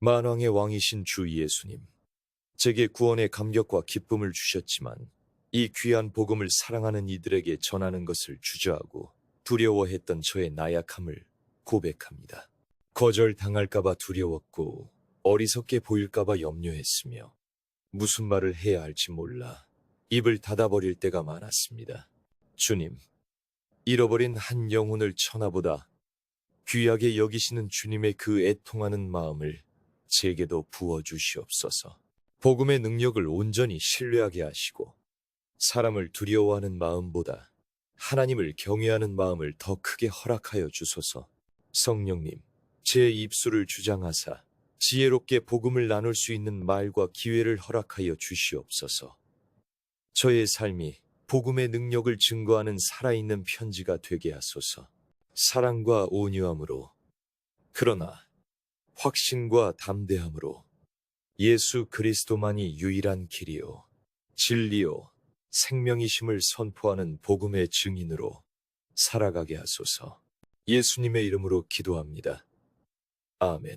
만왕의 왕이신 주 예수님, 제게 구원의 감격과 기쁨을 주셨지만 이 귀한 복음을 사랑하는 이들에게 전하는 것을 주저하고 두려워했던 저의 나약함을 고백합니다. 거절당할까봐 두려웠고 어리석게 보일까봐 염려했으며 무슨 말을 해야 할지 몰라 입을 닫아버릴 때가 많았습니다. 주님, 잃어버린 한 영혼을 천하보다 귀하게 여기시는 주님의 그 애통하는 마음을 제게도 부어 주시옵소서. 복음의 능력을 온전히 신뢰하게 하시고 사람을 두려워하는 마음보다 하나님을 경외하는 마음을 더 크게 허락하여 주소서. 성령님, 제 입술을 주장하사 지혜롭게 복음을 나눌 수 있는 말과 기회를 허락하여 주시옵소서. 저의 삶이 복음의 능력을 증거하는 살아있는 편지가 되게 하소서. 사랑과 온유함으로, 그러나 확신과 담대함으로 예수 그리스도만이 유일한 길이요, 진리요, 생명이심을 선포하는 복음의 증인으로 살아가게 하소서. 예수님의 이름으로 기도합니다. 아멘.